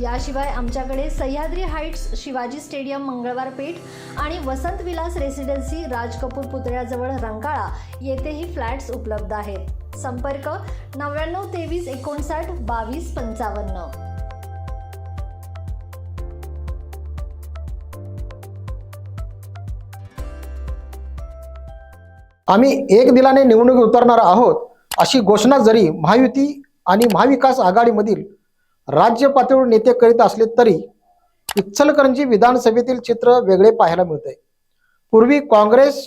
याशिवाय आमच्याकडे Sahyadri heights Shivaji stadium Mangalwar Peth आणि वसंत विलास रेसिडेन्सी राज कपूर पुतळ्याजवळ रंकाळा येथेही फ्लॅट्स उपलब्ध आहेत. संपर्क नव्याण्णव तेवीस एकोणसाठ बावीस पंचावन्न. आम्ही एक दिलाने निवडणूक उतरणार आहोत अशी घोषणा जरी महायुती आणि महाविकास आघाडीमधील राज्य पातळीवर नेते करीत असले तरी इचलकरंजी विधानसभेतील चित्र वेगळे पाहायला मिळते पूर्वी काँग्रेस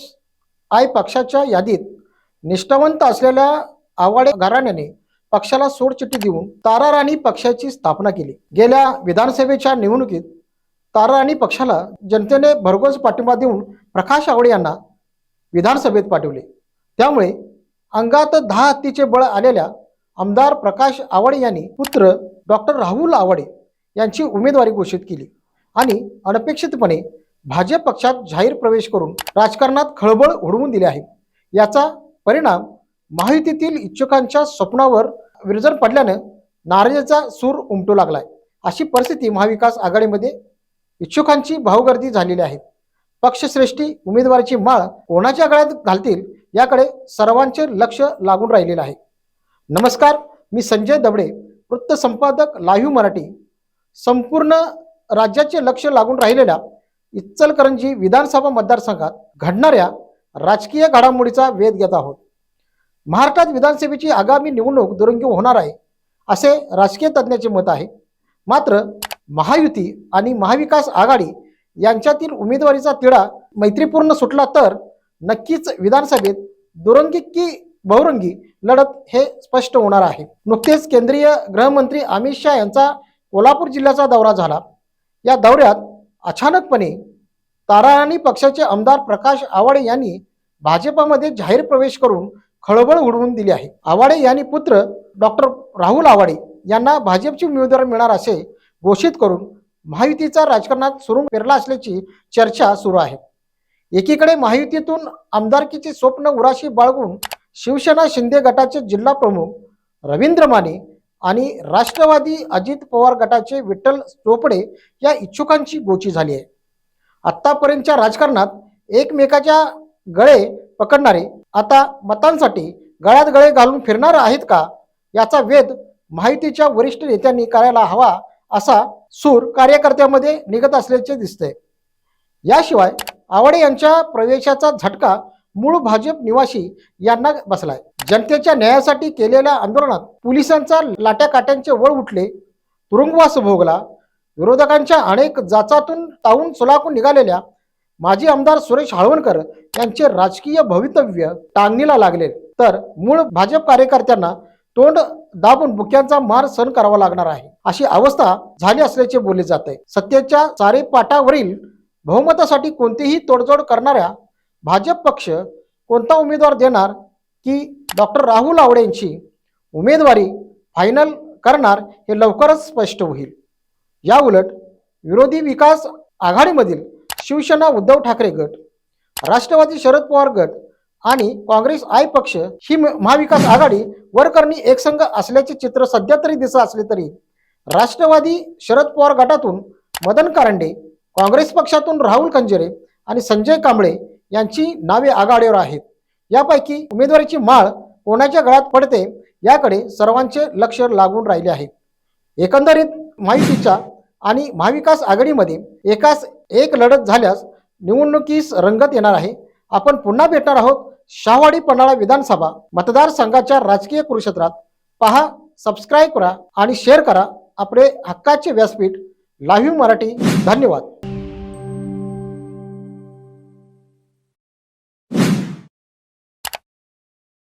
आय पक्षाच्या यादीत निष्ठावंत असलेल्या आवाडे घराण्याने पक्षाला सोडचिठ्ठी देऊन तारा राणी पक्षाची स्थापना केली. गेल्या विधानसभेच्या निवडणुकीत तारा राणी पक्षाला जनतेने भरघोस पाठिंबा देऊन प्रकाश आवडे यांना विधानसभेत पाठवले. त्यामुळे अंगात दहा हत्तीचे बळ आलेल्या आमदार प्रकाश आवाडे यांनी पुत्र डॉक्टर राहुल आवाडे यांची उमेदवारी घोषित केली आणि अनपेक्षितपणे भाजप पक्षात जाहीर प्रवेश करून राजकारणात खळबळ उडवून दिली आहे. याचा परिणाम महायुतीतील इच्छुकांच्या स्वप्नावर विरजन पडल्यानं नाराजीचा सूर उमटू लागलाय. अशी परिस्थिती महाविकास आघाडीमध्ये इच्छुकांची भावगर्दी झालेली आहे. पक्षश्रेष्ठी उमेदवाराची माळ कोणाच्या गळ्यात घालतील याकडे सर्वांचे लक्ष लागून राहिलेलं आहे. नमस्कार मी संजय दबडे वृत्तसंपादक लाईव्ह मराठी. संपूर्ण राज्याचे लक्ष लागून राहिलेल्या इचलकरंजी विधानसभा मतदारसंघात घडणाऱ्या राजकीय घडामोडीचा वेध घेत आहोत. महाराष्ट्रात विधानसभेची आगामी निवडणूक दुरंगी होणार आहे असे राजकीय तज्ज्ञाचे मत आहे. मात्र महायुती आणि महाविकास आघाडी यांच्यातील उमेदवारीचा तिढा मैत्रीपूर्ण सुटला तर नक्कीच विधानसभेत दुरंगी की बहुरंगी लढत हे स्पष्ट होणार आहे. नुकतेच केंद्रीय गृहमंत्री अमित शहा यांचा कोल्हापूर जिल्ह्याचा दौरा झाला. या दौऱ्यात अचानकपणे ताराराणी पक्षाचे आमदार प्रकाश आवाडे यांनी भाजपामध्ये जाहीर प्रवेश करून खळबळ उडवून दिली आहे. आवाडे यांनी पुत्र डॉक्टर राहुल आवाडे यांना भाजपची उमेदवार मिळणार असे घोषित करून महायुतीचा राजकारणात सुरू पेरला असल्याची चर्चा सुरू आहे. एकीकडे महायुतीतून आमदारकीचे स्वप्न उराशी बाळगून शिवसेना शिंदे गटाचे जिल्हा प्रमुख रवींद्र माने आणि राष्ट्रवादी अजित पवार गटाचे विठ्ठल चोपडे या इच्छुकांची गोची झाली आहे. आत्तापर्यंतच्या राजकारणात एकमेकाच्या गळे पकडणारे आता मतांसाठी गळ्यात गळे घालून फिरणार आहेत का? याचा वेध माहितीच्या वरिष्ठ नेत्यांनी करायला हवा असा सूर कार्यकर्त्यामध्ये निघत असल्याचे दिसतंय. याशिवाय आवडे यांच्या प्रवेशाचा झटका मूळ भाजप निवासी यांना बसलाय. जनतेच्या न्यायासाठी केलेल्या आंदोलनात पोलिसांचा लाट्या काट्यांचे वळ उठले. तुरुंगवास भोगला. विरोधकांच्या अनेक जाचातून तावून सुलाखून निघालेल्या माजी आमदार सुरेश हाळवणकर यांचे राजकीय भवितव्य टांगणीला लागले. तर मूळ भाजप कार्यकर्त्यांना तोंड दाबून बुक्यांचा मार सहन करावा लागणार आहे. अशी अवस्था झाली असल्याचे बोलले जाते. सत्तेच्या चारे पाटावरील बहुमतासाठी कोणतीही तोडजोड करणाऱ्या भाजप पक्ष कोणता उमेदवार देणार की डॉक्टर राहुल आवडेंची उमेदवारी फायनल करणार हे लवकरच स्पष्ट होईल. या उलट विरोधी विकास आघाडीमधील शिवसेना उद्धव ठाकरे गट राष्ट्रवादी शरद पवार गट आणि काँग्रेस आय पक्ष ही म- महाविकास आघाडी वरकरणी एकसंघ असल्याचे चित्र सध्या तरी दिसत असले तरी राष्ट्रवादी शरद पवार गटातून मदन कारंडे काँग्रेस पक्षातून राहुल खंजरे आणि संजय कांबळे यांची नावे आघाडीवर आहेत. यापैकी उमेदवारीची माळ कोणाच्या गळ्यात पडते याकडे सर्वांचे लक्ष लागून राहिले आहे. एकंदरीत माहितीच्या आणि महाविकास आघाडीमध्ये एकाच एक लढत झाल्यास निवडणुकीस रंगत येणार आहे. आपण पुन्हा भेटणार आहोत शाहवाडी पन्हाळा विधानसभा मतदारसंघाच्या राजकीय कुरुक्षेत्रात. पहा सबस्क्राईब करा आणि शेअर करा आपले हक्काचे व्यासपीठ लाईव्ह मराठी. धन्यवाद.